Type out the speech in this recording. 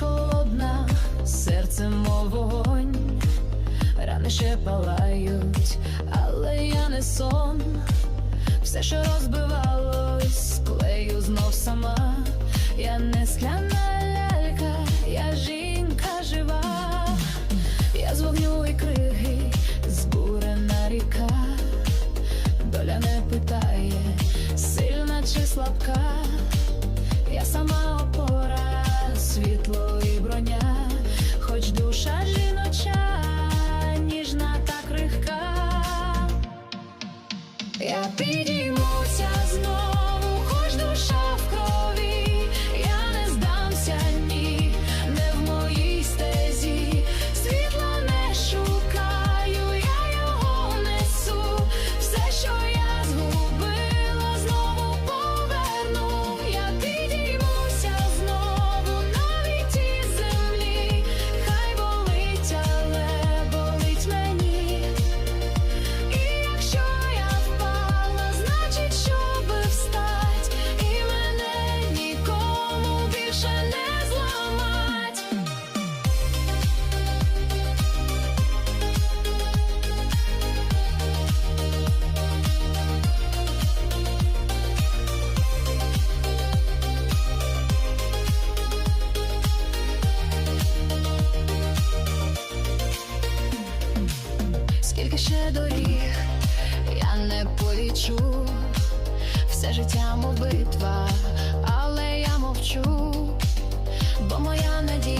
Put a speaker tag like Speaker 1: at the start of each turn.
Speaker 1: холодна, серце мов вогонь, рани ще палають, але я не сон, все, що розбивалось, склею знов сама, я не скляна лялька, я жінка жива, я з вогню і крила. Я Скільки ще доріг. Я не полічу, все життя мов битва, але я мовчу, бо моя надія